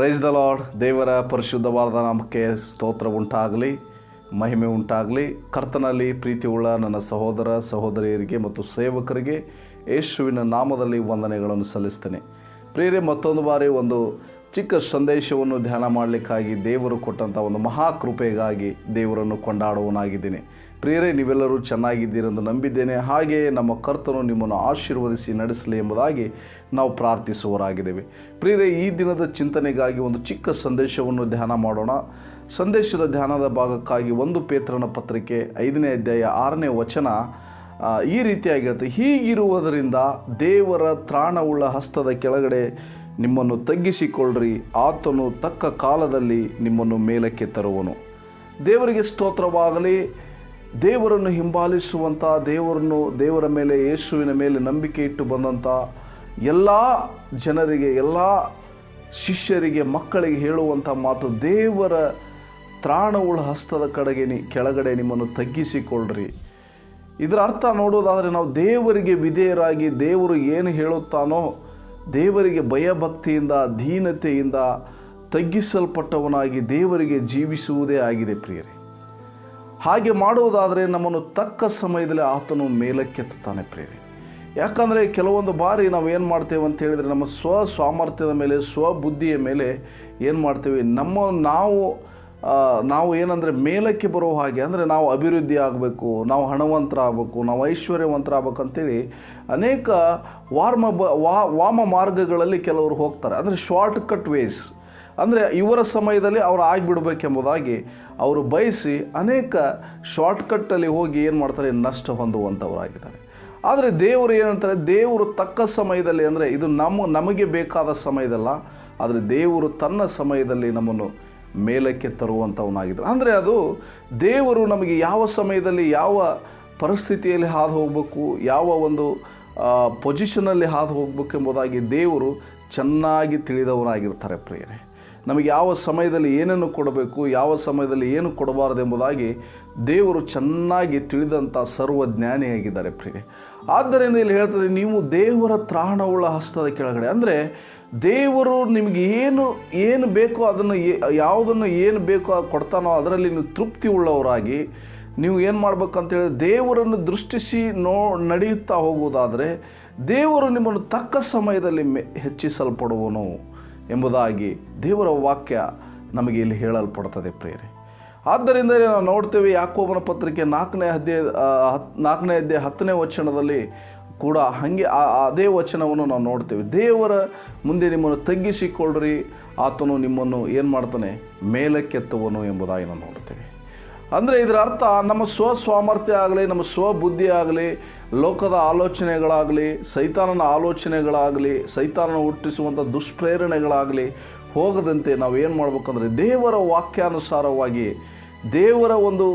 Praise the lord ದೇವರ ಪರಿಶುದ್ಧವಾದ ನಾಮಕ್ಕೆ ಸ್ತೋತ್ರ ಉಂಟಾಗಲಿ, ಮಹಿಮೆ ಉಂಟಾಗಲಿ. ಕರ್ತನಲ್ಲಿ ಪ್ರೀತಿಯುಳ್ಳ ನನ್ನ ಸಹೋದರ ಸಹೋದರಿಯರಿಗೆ ಮತ್ತು ಸೇವಕರಿಗೆ ಯೇಸುವಿನ ನಾಮದಲ್ಲಿ ವಂದನೆಗಳನ್ನು ಸಲ್ಲಿಸ್ತೇನೆ. ಪ್ರಿಯರೇ, ಮತ್ತೊಂದು ಬಾರಿ ಒಂದು ಚಿಕ್ಕ ಸಂದೇಶವನ್ನು ಧ್ಯಾನ ಮಾಡಲಿಕ್ಕಾಗಿ ದೇವರು ಕೊಟ್ಟಂಥ ಒಂದು ಮಹಾಕೃಪೆಗಾಗಿ ದೇವರನ್ನು ಕೊಂಡಾಡುವನಾಗಿದ್ದೇನೆ ಪ್ರಿಯರೇ, ನೀವೆಲ್ಲರೂ ಚೆನ್ನಾಗಿದ್ದೀರೆಂದು ನಂಬಿದ್ದೇನೆ. ಹಾಗೆಯೇ ನಮ್ಮ ಕರ್ತನು ನಿಮ್ಮನ್ನು ಆಶೀರ್ವದಿಸಿ ನಡೆಸಲಿ ಎಂಬುದಾಗಿ ನಾವು ಪ್ರಾರ್ಥಿಸುವರಾಗಿದ್ದೇವೆ ಪ್ರಿಯರೇ, ಈ ದಿನದ ಚಿಂತನೆಗಾಗಿ ಒಂದು ಚಿಕ್ಕ ಸಂದೇಶವನ್ನು ಧ್ಯಾನ ಮಾಡೋಣ. ಸಂದೇಶದ ಧ್ಯಾನದ ಭಾಗಕ್ಕಾಗಿ ಒಂದು ಪೇತ್ರನ ಪತ್ರಿಕೆ ಐದನೇ ಅಧ್ಯಾಯ ಆರನೇ ವಚನ ಈ ರೀತಿಯಾಗಿರುತ್ತೆ ಹೀಗಿರುವುದರಿಂದ ದೇವರ ತ್ರಾಣವುಳ್ಳ ಹಸ್ತದ ಕೆಳಗಡೆ ನಿಮ್ಮನ್ನು ತಗ್ಗಿಸಿಕೊಳ್ಳ್ರಿ. ಆತನು ತಕ್ಕ ಕಾಲದಲ್ಲಿ ನಿಮ್ಮನ್ನು ಮೇಲಕ್ಕೆ ತರುವನು. ದೇವರಿಗೆ ಸ್ತೋತ್ರವಾಗಲಿ ದೇವರನ್ನು ಹಿಂಬಾಲಿಸುವಂಥ, ದೇವರನ್ನು ದೇವರ ಮೇಲೆ, ಯೇಸುವಿನ ಮೇಲೆ ನಂಬಿಕೆ ಇಟ್ಟು ಬಂದಂಥ ಎಲ್ಲ ಜನರಿಗೆ, ಎಲ್ಲ ಶಿಷ್ಯರಿಗೆ, ಮಕ್ಕಳಿಗೆ ಹೇಳುವಂಥ ಮಾತು, ದೇವರ ತ್ರಾಣವುಳ ಹಸ್ತದ ಕಡೆಗೆ ನಿ, ಕೆಳಗಡೆ ನಿಮ್ಮನ್ನು ತಗ್ಗಿಸಿಕೊಳ್ಳ್ರಿ. ಇದರ ಅರ್ಥ ನೋಡೋದಾದರೆ ನಾವು ದೇವರಿಗೆ ವಿಧೇಯರಾಗಿ ದೇವರು ಏನು ಹೇಳುತ್ತಾನೋ, ದೇವರಿಗೆ ಭಯಭಕ್ತಿಯಿಂದ, ದೀನತೆಯಿಂದ ತಗ್ಗಿಸಲ್ಪಟ್ಟವನಾಗಿ ದೇವರಿಗೆ ಜೀವಿಸುವುದೇ ಆಗಿದೆ ಪ್ರಿಯರೇ. ಹಾಗೆ ಮಾಡುವುದಾದರೆ ನಮ್ಮನ್ನು ತಕ್ಕ ಸಮಯದಲ್ಲಿ ಆತನು ಮೇಲಕ್ಕೆತ್ತಾನೆ ಪ್ರೇರಿ ಯಾಕಂದರೆ ಕೆಲವೊಂದು ಬಾರಿ ನಾವು ಏನು ಮಾಡ್ತೇವೆ ಅಂತ ಹೇಳಿದರೆ ನಮ್ಮ ಸ್ವ ಸಾಮರ್ಥ್ಯದ ಮೇಲೆ ಸ್ವಬುದ್ಧಿಯ ಮೇಲೆ ಏನು ಮಾಡ್ತೇವೆ? ನಮ್ಮ ನಾವು ನಾವು ಏನಂದರೆ ಮೇಲಕ್ಕೆ ಬರೋ ಹಾಗೆ, ಅಂದರೆ ನಾವು ಅಭಿವೃದ್ಧಿ ಆಗಬೇಕು, ನಾವು ಹಣವಂತರ ಆಗಬೇಕು ನಾವು ಐಶ್ವರ್ಯವಂತರಾಗಬೇಕು ಆಗ್ಬೇಕಂತೇಳಿ ಅನೇಕ ವಾರ್ಮ ಬ ವಾಮ ಮಾರ್ಗಗಳಲ್ಲಿ ಕೆಲವರು ಹೋಗ್ತಾರೆ. ಅಂದರೆ ಶಾರ್ಟ್ ಕಟ್ ವೇಸ್ ಅಂದರೆ ಇವರ ಸಮಯದಲ್ಲಿ ಅವರು ಆಗಿಬಿಡ್ಬೇಕೆಂಬುದಾಗಿ ಅವರು ಬಯಸಿ ಅನೇಕ ಶಾರ್ಟ್ಕಟ್ಟಲ್ಲಿ ಹೋಗಿ ಏನು ಮಾಡ್ತಾರೆ? ನಷ್ಟ ಹೊಂದುವಂಥವರಾಗಿದ್ದಾರೆ. ಆದರೆ ದೇವರು ಏನಂತಾರೆ? ದೇವರು ತಕ್ಕ ಸಮಯದಲ್ಲಿ ಅಂದರೆ ಇದು ನಮ್ಮ, ನಮಗೆ ಬೇಕಾದ ಸಮಯದಲ್ಲ, ಆದರೆ ದೇವರು ತನ್ನ ಸಮಯದಲ್ಲಿ ನಮ್ಮನ್ನು ಮೇಲಕ್ಕೆ ತರುವಂಥವನಾಗಿದ್ದಾರೆ. ಅಂದರೆ ಅದು ದೇವರು ನಮಗೆ ಯಾವ ಸಮಯದಲ್ಲಿ ಯಾವ ಪರಿಸ್ಥಿತಿಯಲ್ಲಿ ಹಾದು ಹೋಗಬೇಕು, ಯಾವ ಒಂದು ಪೊಸಿಷನಲ್ಲಿ ಹಾದು ಹೋಗಬೇಕೆಂಬುದಾಗಿ ದೇವರು ಚೆನ್ನಾಗಿ ತಿಳಿದವನಾಗಿರ್ತಾರೆ ಪ್ರಿಯರೇ. ನಮಗೆ ಯಾವ ಸಮಯದಲ್ಲಿ ಏನನ್ನು ಕೊಡಬೇಕು, ಯಾವ ಸಮಯದಲ್ಲಿ ಏನು ಕೊಡಬಾರದು ಎಂಬುದಾಗಿ ದೇವರು ಚೆನ್ನಾಗಿ ತಿಳಿದಂಥ ಸರ್ವಜ್ಞಾನಿಯಾಗಿದ್ದಾರೆ ಪ್ರಿಯೆ ಆದ್ದರಿಂದ ಇಲ್ಲಿ ಹೇಳ್ತದೆ, ನೀವು ದೇವರ ತ್ರಾಣವುಳ್ಳ ಹಸ್ತದ ಕೆಳಗಡೆ, ಅಂದರೆ ದೇವರು ನಿಮಗೆ ಏನು ಏನು ಬೇಕೋ ಅದನ್ನು ಯಾವುದನ್ನು ಏನು ಬೇಕೋ ಕೊಡ್ತಾನೋ ಅದರಲ್ಲಿ ನೀವು ತೃಪ್ತಿ ಉಳ್ಳವರಾಗಿ ನೀವು ಏನು ಮಾಡ್ಬೇಕಂತೇಳಿ ದೇವರನ್ನು ದೃಷ್ಟಿಸಿ ನೋ, ನಡೆಯುತ್ತಾ ಹೋಗುವುದಾದರೆ ದೇವರು ನಿಮ್ಮನ್ನು ತಕ್ಕ ಸಮಯದಲ್ಲಿ ಮೆ, ಹೆಚ್ಚಿಸಲ್ಪಡುವನು. ಎಂಬುದಾಗಿ ದೇವರ ವಾಕ್ಯ ನಮಗೆ ಇಲ್ಲಿ ಹೇಳಲ್ಪಡ್ತದೆ ಪ್ರೇರೆ ಆದ್ದರಿಂದ ನಾವು ನೋಡ್ತೇವೆ ಯಾಕೋಬನ ಪತ್ರಿಕೆ ನಾಲ್ಕನೇ ಆ, ಹತ್ ನಾಲ್ಕನೇ ಅಧ್ಯಾಯ ಹತ್ತನೇ ವಚನದಲ್ಲಿ ಕೂಡ ಹಾಗೆ ಅದೇ ವಚನವನ್ನು ನಾವು ನೋಡ್ತೇವೆ. ದೇವರ ಮುಂದೆ ನಿಮ್ಮನ್ನು ತಗ್ಗಿಸಿಕೊಳ್ಳ್ರಿ ಆತನು ನಿಮ್ಮನ್ನು ಏನು ಮಾಡ್ತಾನೆ? ಮೇಲಕ್ಕೆತ್ತುವನು ಎಂಬುದಾಗಿ ನಾವು ನೋಡ್ತೇವೆ. ಅಂದರೆ ಇದರ ಅರ್ಥ ನಮ್ಮ ಸ್ವ ಸಾಮರ್ಥ್ಯ ಆಗಲಿ ನಮ್ಮ ಸ್ವಬುದ್ಧಿ ಆಗಲಿ ಲೋಕದ ಆಲೋಚನೆಗಳಾಗಲಿ, ಸೈತಾನನ ಆಲೋಚನೆಗಳಾಗಲಿ, ಸೈತಾನನ ಹುಟ್ಟಿಸುವಂಥ ದುಷ್ಪ್ರೇರಣೆಗಳಾಗಲಿ ಹೋಗದಂತೆ ನಾವು ಏನು ಮಾಡ್ಬೇಕಂದ್ರೆ ದೇವರ ವಾಕ್ಯಾನುಸಾರವಾಗಿ ದೇವರ ಒಂದು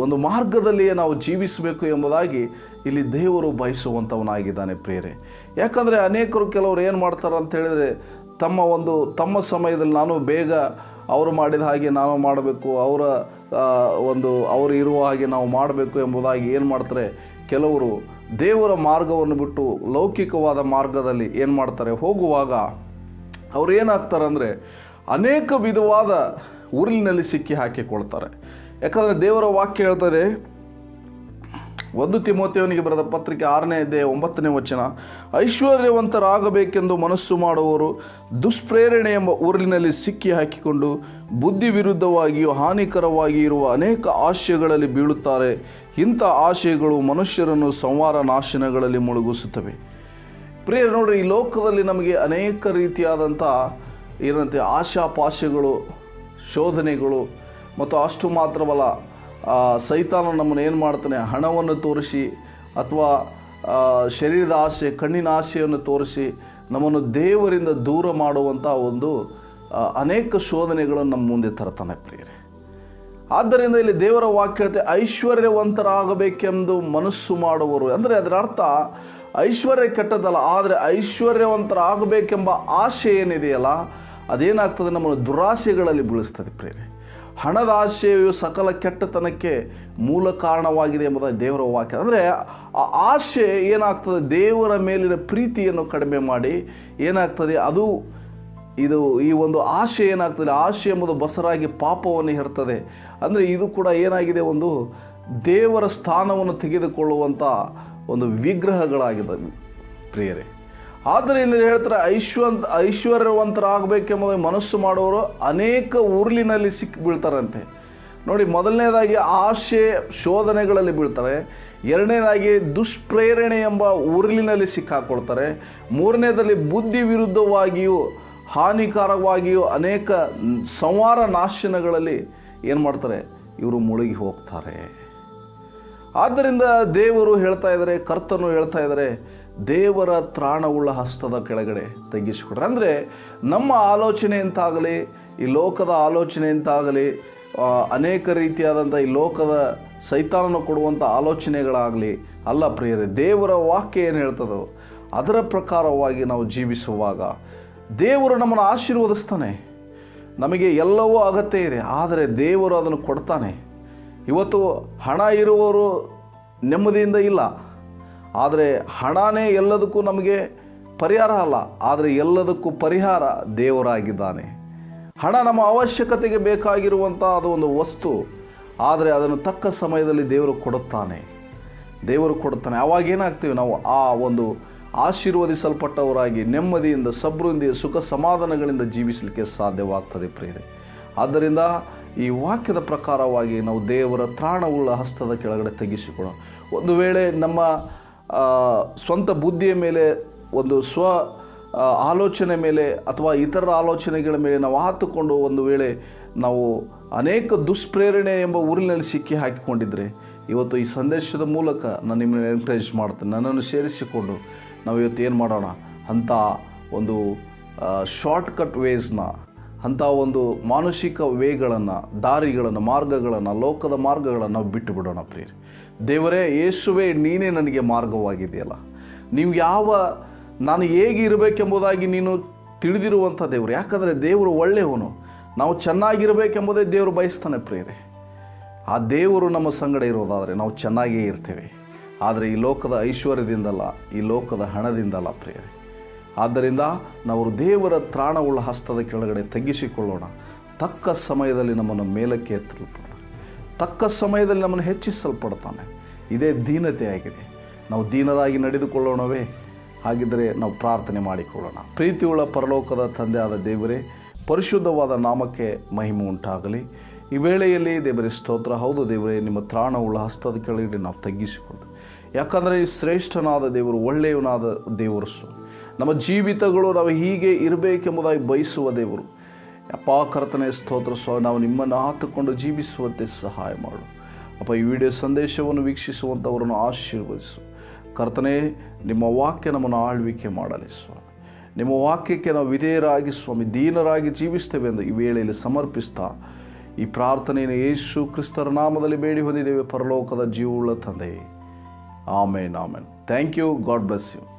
ಒಂದು ಮಾರ್ಗದಲ್ಲಿಯೇ ನಾವು ಜೀವಿಸಬೇಕು ಎಂಬುದಾಗಿ ಇಲ್ಲಿ ದೇವರು ಬಯಸುವಂಥವನಾಗಿದ್ದಾನೆ ಪ್ರೇರೆ ಯಾಕಂದರೆ ಅನೇಕರು ಕೆಲವರು ಏನು ಮಾಡ್ತಾರೆ ಅಂತ ಹೇಳಿದರೆ ತಮ್ಮ ಒಂದು, ತಮ್ಮ ಸಮಯದಲ್ಲಿ ನಾನು ಬೇಗ ಅವರು ಮಾಡಿದ ಹಾಗೆ ನಾನು ಮಾಡಬೇಕು, ಅವರ ಒಂದು ಅವರು ಇರುವ ಹಾಗೆ ನಾವು ಮಾಡಬೇಕು ಎಂಬುದಾಗಿ ಏನು ಮಾಡ್ತಾರೆ? ಕೆಲವರು ದೇವರ ಮಾರ್ಗವನ್ನು ಬಿಟ್ಟು ಲೌಕಿಕವಾದ ಮಾರ್ಗದಲ್ಲಿ ಏನು ಮಾಡ್ತಾರೆ? ಹೋಗುವಾಗ ಅವ್ರು ಏನಾಗ್ತಾರೆ ಅಂದರೆ ಅನೇಕ ವಿಧವಾದ ಉರುಳಿನಲ್ಲಿ ಸಿಕ್ಕಿ ಹಾಕಿಕೊಳ್ತಾರೆ. ಯಾಕಂದರೆ ದೇವರ ವಾಕ್ಯ ಹೇಳ್ತದೆ ಒಂದು ತಿಮೋತಿಯವನಿಗೆ ಬರೆದ ಪತ್ರಿಕೆ ಆರನೇ ಇದೆ ಒಂಬತ್ತನೇ ವಚನ, ಐಶ್ವರ್ಯವಂತರಾಗಬೇಕೆಂದು ಮನಸ್ಸು ಮಾಡುವವರು ದುಷ್ಪ್ರೇರಣೆ ಎಂಬ ಊರಿನಲ್ಲಿ ಸಿಕ್ಕಿ ಹಾಕಿಕೊಂಡು ಬುದ್ಧಿ ವಿರುದ್ಧವಾಗಿಯೂ ಹಾನಿಕರವಾಗಿ ಇರುವ ಅನೇಕ ಆಶಯಗಳಲ್ಲಿ ಬೀಳುತ್ತಾರೆ. ಇಂಥ ಆಶಯಗಳು ಮನುಷ್ಯರನ್ನು ಸಂವಾರ ನಾಶನಗಳಲ್ಲಿ ಮುಳುಗಿಸುತ್ತವೆ. ಪ್ರಿಯ ನೋಡ್ರಿ, ಈ ಲೋಕದಲ್ಲಿ ನಮಗೆ ಅನೇಕ ರೀತಿಯಾದಂಥ ಏನಂತೆ, ಆಶಾಪಾಶೆಗಳು, ಶೋಧನೆಗಳು ಮತ್ತು ಅಷ್ಟು ಮಾತ್ರವಲ್ಲ ಸೈತಾನ ನಮ್ಮನ್ನು ಏನು ಮಾಡ್ತಾನೆ? ಹಣವನ್ನು ತೋರಿಸಿ ಅಥವಾ ಶರೀರದ ಆಸೆ, ಕಣ್ಣಿನ ಆಸೆಯನ್ನು ತೋರಿಸಿ ನಮ್ಮನ್ನು ದೇವರಿಂದ ದೂರ ಮಾಡುವಂಥ ಒಂದು ಅನೇಕ ಶೋಧನೆಗಳನ್ನು ನಮ್ಮ ಮುಂದೆ ತರ್ತಾನೆ ಪ್ರಿಯರೇ. ಆದ್ದರಿಂದ ಇಲ್ಲಿ ದೇವರ ವಾಕ್ಯ ಹೇಳ್ತೆ, ಐಶ್ವರ್ಯವಂತರಾಗಬೇಕೆಂದು ಮನಸ್ಸು ಮಾಡುವರು ಅಂದರೆ ಅದರ ಅರ್ಥ, ಐಶ್ವರ್ಯ ಕೆಟ್ಟದಲ್ಲ ಆದರೆ ಐಶ್ವರ್ಯವಂತರಾಗಬೇಕೆಂಬ ಆಸೆ ಏನಿದೆಯಲ್ಲ, ಅದೇನಾಗ್ತದೆ? ನಮ್ಮನ್ನು ದುರಾಸೆಗಳಲ್ಲಿ ಬೀಳಿಸ್ತದೆ ಪ್ರೇರೆ ಹಣದ ಆಶೆಯು ಸಕಲ ಕೆಟ್ಟತನಕ್ಕೆ ಮೂಲ ಕಾರಣವಾಗಿದೆ ಎಂಬುದಾಗಿ ದೇವರ ವಾಕ್ಯ. ಅಂದರೆ ಆ ಆಶೆ ಏನಾಗ್ತದೆ? ದೇವರ ಮೇಲಿನ ಪ್ರೀತಿಯನ್ನು ಕಡಿಮೆ ಮಾಡಿ ಏನಾಗ್ತದೆ? ಅದು ಇದು ಈ ಒಂದು ಆಶೆ ಏನಾಗ್ತದೆ? ಆಶೆ ಎಂಬುದು ಬಸರಾಗಿ ಪಾಪವನ್ನು ಹೇರ್ತದೆ. ಅಂದರೆ ಇದು ಕೂಡ ಏನಾಗಿದೆ? ಒಂದು ದೇವರ ಸ್ಥಾನವನ್ನು ತೆಗೆದುಕೊಳ್ಳುವಂಥ ಒಂದು ವಿಗ್ರಹಗಳಾಗಿದೆ ಪ್ರಿಯರೇ. ಆದರೆ ಇಲ್ಲಿ ಹೇಳ್ತಾರೆ ಐಶ್ವಂತ ಐಶ್ವರ್ಯವಂತರಾಗಬೇಕೆಂಬುದು ಮನಸ್ಸು ಮಾಡುವವರು ಅನೇಕ ಉರುಳಿನಲ್ಲಿ ಸಿಕ್ಕಿ ಬೀಳ್ತಾರಂತೆ ನೋಡಿ, ಮೊದಲನೇದಾಗಿ ಆಶೆ ಶೋಧನೆಗಳಲ್ಲಿ ಬೀಳ್ತಾರೆ, ಎರಡನೇದಾಗಿ ದುಷ್ಪ್ರೇರಣೆ ಎಂಬ ಉರುಳಿನಲ್ಲಿ ಸಿಕ್ಕಾಕೊಳ್ತಾರೆ, ಮೂರನೇದಲ್ಲಿ ಬುದ್ಧಿ ವಿರುದ್ಧವಾಗಿಯೂ ಹಾನಿಕಾರವಾಗಿಯೂ ಅನೇಕ ಸಂವಾರ ನಾಶನಗಳಲ್ಲಿ ಏನು ಮಾಡ್ತಾರೆ, ಇವರು ಮುಳುಗಿ ಹೋಗ್ತಾರೆ. ಆದ್ದರಿಂದ ದೇವರು ಹೇಳ್ತಾ ಇದ್ದಾರೆ, ಕರ್ತನು ಹೇಳ್ತಾ ಇದ್ದಾರೆ ದೇವರ ತ್ರಾಣವುಳ್ಳ ಹಸ್ತದ ಕೆಳಗಡೆ ತಗ್ಗಿಸಿಕೊಡ್ರೆ ಅಂದರೆ ನಮ್ಮ ಆಲೋಚನೆ ಅಂತಾಗಲಿ ಈ ಲೋಕದ ಆಲೋಚನೆ ಅಂತಾಗಲಿ ಅನೇಕ ರೀತಿಯಾದಂಥ ಈ ಲೋಕದ ಸೈತಾನನ ಕೊಡುವಂಥ ಆಲೋಚನೆಗಳಾಗಲಿ, ಅಲ್ಲ ಪ್ರಿಯರೇ, ದೇವರ ವಾಕ್ಯ ಏನು ಹೇಳ್ತದೋ ಅದರ ಪ್ರಕಾರವಾಗಿ ನಾವು ಜೀವಿಸುವಾಗ ದೇವರು ನಮ್ಮನ್ನು ಆಶೀರ್ವದಿಸ್ತಾನೆ. ನಮಗೆ ಎಲ್ಲವೂ ಅಗತ್ಯ ಇದೆ, ಆದರೆ ದೇವರು ಅದನ್ನು ಕೊಡ್ತಾನೆ. ಇವತ್ತು ಹಣ ಇರುವವರು ನೆಮ್ಮದಿಯಿಂದ ಇಲ್ಲ. ಆದರೆ ಹಣನೇ ಎಲ್ಲದಕ್ಕೂ ನಮಗೆ ಪರಿಹಾರ ಅಲ್ಲ, ಆದರೆ ಎಲ್ಲದಕ್ಕೂ ಪರಿಹಾರ ದೇವರಾಗಿದ್ದಾನೆ. ಹಣ ನಮ್ಮ ಅವಶ್ಯಕತೆಗೆ ಬೇಕಾಗಿರುವಂಥ ಅದು ಒಂದು ವಸ್ತು, ಆದರೆ ಅದನ್ನು ತಕ್ಕ ಸಮಯದಲ್ಲಿ ದೇವರು ಕೊಡುತ್ತಾನೆ. ದೇವರು ಕೊಡುತ್ತಾನೆ. ಆವಾಗ ಏನಾಗ್ತೀವಿ ನಾವು? ಆ ಒಂದು ಆಶೀರ್ವದಿಸಲ್ಪಟ್ಟವರಾಗಿ, ನೆಮ್ಮದಿಯಿಂದ ಸಬ್ರಿಂದ ಸುಖ ಸಮಾಧಾನಗಳಿಂದ ಜೀವಿಸಲಿಕ್ಕೆ ಸಾಧ್ಯವಾಗ್ತದೆ ಪ್ರೇರೆ ಆದ್ದರಿಂದ ಈ ವಾಕ್ಯದ ಪ್ರಕಾರವಾಗಿ ನಾವು ದೇವರ ತ್ರಾಣವುಳ್ಳ ಹಸ್ತದ ಕೆಳಗಡೆ ತೆಗೆಸಿಕೊಳ್ಳೋಣ. ಒಂದು ವೇಳೆ ನಮ್ಮ ಸ್ವಂತ ಬುದ್ಧಿಯ ಮೇಲೆ, ಒಂದು ಸ್ವ ಆಲೋಚನೆ ಮೇಲೆ ಅಥವಾ ಇತರ ಆಲೋಚನೆಗಳ ಮೇಲೆ ನಾವು ಹಾತುಕೊಂಡು ಒಂದು ವೇಳೆ ನಾವು ಅನೇಕ ದುಷ್ಪ್ರೇರಣೆ ಎಂಬ ಊರಿನಲ್ಲಿ ಸಿಕ್ಕಿ ಹಾಕಿಕೊಂಡಿದ್ದರೆ ಇವತ್ತು ಈ ಸಂದೇಶದ ಮೂಲಕ ನಾನು ನಿಮ್ಮನ್ನು ಎನ್ಕರೇಜ್ ಮಾಡ್ತೇನೆ. ನನ್ನನ್ನು ಸೇರಿಸಿಕೊಂಡು ನಾವು ಇವತ್ತು ಏನು ಮಾಡೋಣ? ಅಂಥ ಒಂದು ಶಾರ್ಟ್ಕಟ್ ವೇಸ್ನ ಅಂಥ ಒಂದು ಮಾನಸಿಕ ವೇಗಳನ್ನು ದಾರಿಗಳನ್ನು, ಮಾರ್ಗಗಳನ್ನು, ಲೋಕದ ಮಾರ್ಗಗಳನ್ನು ನಾವು ಬಿಟ್ಟು ಬಿಡೋಣ ಪ್ರಿಯರಿ. ದೇವರೇ, ಯೇಸುವೆ, ನೀನೇ ನನಗೆ ಮಾರ್ಗವಾಗಿದೆಯಲ್ಲ. ನೀವು ಯಾವ, ನಾನು ಹೇಗೆ ಇರಬೇಕೆಂಬುದಾಗಿ ನೀನು ತಿಳಿದಿರುವಂಥ ದೇವರು. ಯಾಕಂದರೆ ದೇವರು ಒಳ್ಳೆಯವನು. ನಾವು ಚೆನ್ನಾಗಿರಬೇಕೆಂಬುದೇ ದೇವರು ಬಯಸ್ತಾನೆ ಪ್ರಿಯರೇ. ಆ ದೇವರು ನಮ್ಮ ಸಂಗಡ ಇರೋದಾದರೆ ನಾವು ಚೆನ್ನಾಗೇ ಇರ್ತೇವೆ. ಆದರೆ ಈ ಲೋಕದ ಐಶ್ವರ್ಯದಿಂದಲ್ಲ, ಈ ಲೋಕದ ಹಣದಿಂದಲ್ಲ ಪ್ರಿಯರೇ. ಆದ್ದರಿಂದ ನಾವು ದೇವರ ತ್ರಾಣವುಳ್ಳ ಹಸ್ತದ ಕೆಳಗಡೆ ತಗ್ಗಿಸಿಕೊಳ್ಳೋಣ. ತಕ್ಕ ಸಮಯದಲ್ಲಿ ನಮ್ಮನ್ನು ಮೇಲಕ್ಕೆ ಎತ್ತಲ್ಪಡ್ತಾನೆ ತಕ್ಕ ಸಮಯದಲ್ಲಿ ನಮ್ಮನ್ನು ಹೆಚ್ಚಿಸಲ್ಪಡ್ತಾನೆ ಇದೇ ದೀನತೆ ಆಗಿದೆ ನಾವು ದೀನರಾಗಿ ನಡೆದುಕೊಳ್ಳೋಣವೇ? ಹಾಗಿದ್ದರೆ ನಾವು ಪ್ರಾರ್ಥನೆ ಮಾಡಿಕೊಳ್ಳೋಣ. ಪ್ರೀತಿಯುಳ್ಳ ಪರಲೋಕದ ತಂದೆಯಾದ ದೇವರೇ, ಪರಿಶುದ್ಧವಾದ ನಾಮಕ್ಕೆ ಮಹಿಮೆ ಉಂಟಾಗಲಿ. ಈ ವೇಳೆಯಲ್ಲಿ ದೇವರೇ ಸ್ತೋತ್ರ. ಹೌದು ದೇವರೇ, ನಿಮ್ಮ ತ್ರಾಣವುಳ್ಳ ಹಸ್ತದ ಕೆಳಗಡೆ ನಾವು ತಗ್ಗಿಸಿಕೊಂಡು ಯಾಕಂದರೆ ಈ ಶ್ರೇಷ್ಠನಾದ ದೇವರು, ಒಳ್ಳೆಯವನಾದ ದೇವರು ನಮ್ಮ ಜೀವಿತಗಳು ನಾವು ಹೀಗೆ ಇರಬೇಕೆಂಬುದಾಗಿ ಬಯಸುವ ದೇವರು. ಅಪ್ಪ, ಕರ್ತನೆ, ಸ್ತೋತ್ರ, ಸ್ವಾಮಿ, ನಾವು ನಿಮ್ಮನ್ನು ಹಾತುಕೊಂಡು ಜೀವಿಸುವಂತೆ ಸಹಾಯ ಮಾಡು. ಅಪ್ಪ, ಈ ವಿಡಿಯೋ ಸಂದೇಶವನ್ನು ವೀಕ್ಷಿಸುವಂಥವರನ್ನು ಆಶೀರ್ವದಿಸು. ಕರ್ತನೆ, ನಿಮ್ಮ ವಾಕ್ಯ ನಮ್ಮನ್ನು ಆಳ್ವಿಕೆ ಮಾಡಲಿ, ಸ್ವಾಮಿ. ನಿಮ್ಮ ವಾಕ್ಯಕ್ಕೆ ನಾವು ವಿಧೇಯರಾಗಿ, ಸ್ವಾಮಿ, ದೀನರಾಗಿ ಜೀವಿಸ್ತೇವೆ ಎಂದು ಈ ವೇಳೆಯಲ್ಲಿ ಸಮರ್ಪಿಸ್ತಾ, ಈ ಪ್ರಾರ್ಥನೆಯನ್ನು ಯೇಸು ಕ್ರಿಸ್ತರ ನಾಮದಲ್ಲಿ ಬೇಡಿ ಹೊಂದಿದ್ದೇವೆ ಪರಲೋಕದ ಜೀವವುಳ್ಳ ತಂದೆ. Amen amen. Thank you. God bless you.